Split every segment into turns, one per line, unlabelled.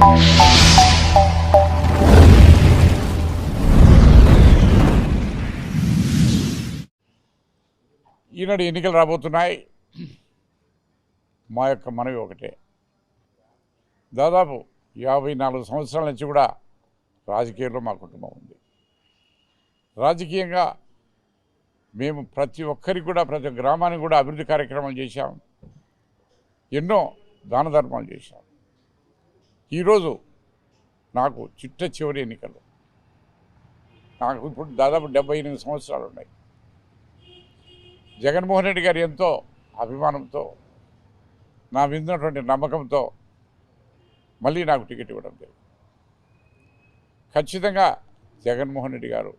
ఈనాడు ఎన్నికలు రాబోతున్నాయి. మా యొక్క మనవి ఒకటే. దాదాపు యాభై నాలుగు సంవత్సరాల నుంచి కూడా రాజకీయంలో మా కుటుంబం ఉంది. రాజకీయంగా మేము ప్రతి ఒక్కరికి కూడా ప్రతి గ్రామానికి కూడా అభివృద్ధి కార్యక్రమాలు చేశాం. ఎన్నో దాన ధర్మాలు చేశాం. ఈరోజు నాకు చిట్ట చివరి ఎన్నికలు. నాకు ఇప్పుడు దాదాపు డెబ్బై ఎనిమిది సంవత్సరాలు ఉన్నాయి. జగన్మోహన్ రెడ్డి గారు ఎంతో అభిమానంతో నా మీద నమ్మకంతో మళ్ళీ నాకు టికెట్ ఇవ్వడం లేదు ఖచ్చితంగా జగన్మోహన్ రెడ్డి గారు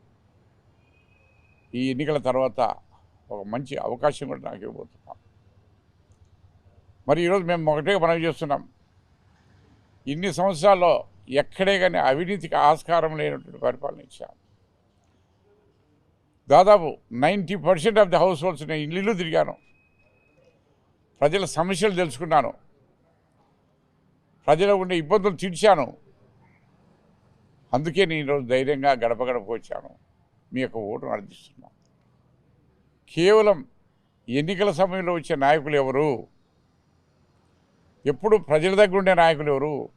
ఈ ఎన్నికల తర్వాత ఒక మంచి అవకాశం కూడా నాకు ఇవ్వబోతున్నాం. మరి ఈరోజు మేము ఒకటే మనవి చేస్తున్నాం. ఇన్ని సంవత్సరాల్లో ఎక్కడే కానీ అవినీతికి ఆస్కారం లేనటువంటి పరిపాలన ఇచ్చాను దాదాపు ninety percent of the households నేను ఇల్లు తిరిగాను. ప్రజల సమస్యలు తెలుసుకున్నాను. ప్రజలు ఉండే ఇబ్బందులు తీర్చాను. అందుకే నేను ఈరోజు ధైర్యంగా గడప గడపకు వచ్చాను. మీ యొక్క ఓటును అర్థిస్తున్నాను. కేవలం ఎన్నికల సమయంలో వచ్చే నాయకులు ఎవరు? ఎప్పుడు ప్రజల దగ్గర ఉండే నాయకులు ఎవరు?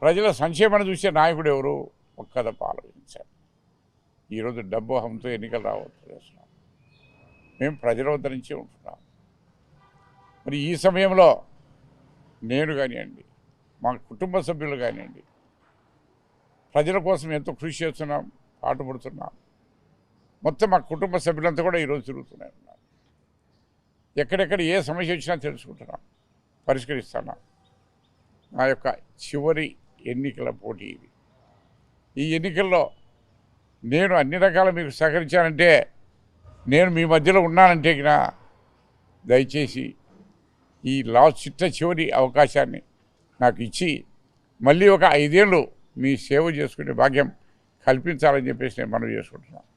ప్రజల సంక్షేమాన్ని చూసే నాయకుడు ఎవరు? ఒక్కదప్ప ఆలోచించారు ఈరోజు డబ్బు హంతో ఎన్నికలు రావద్దు. చేస్తున్నాం మేము ప్రజల వద్ద నుంచే ఉంటున్నాం. మరి ఈ సమయంలో నేను కానివ్వండి మా కుటుంబ సభ్యులు కానివ్వండి ప్రజల కోసం ఎంతో కృషి చేస్తున్నాం పాటుపడుతున్నాం. మొత్తం మా కుటుంబ సభ్యులంతా కూడా ఈరోజు తిరుగుతున్నాయి ఎక్కడెక్కడ ఏ సమస్య వచ్చినా తెలుసుకుంటున్నాం. పరిష్కరిస్తున్నాం నా యొక్క చివరి ఎన్నికల పోటీ ఇది. ఈ ఎన్నికల్లో నేను అన్ని రకాల మీకు సహకరించానంటే నేను మీ మధ్యలో ఉన్నానంటే దయచేసి ఈ లాస్ట్ చిట్ట చివరి అవకాశాన్ని నాకు ఇచ్చి మళ్ళీ ఒక ఐదేళ్ళు మీ సేవ చేసుకునే భాగ్యం కల్పించాలని చెప్పేసి నేను మనవి చేసుకుంటున్నాను.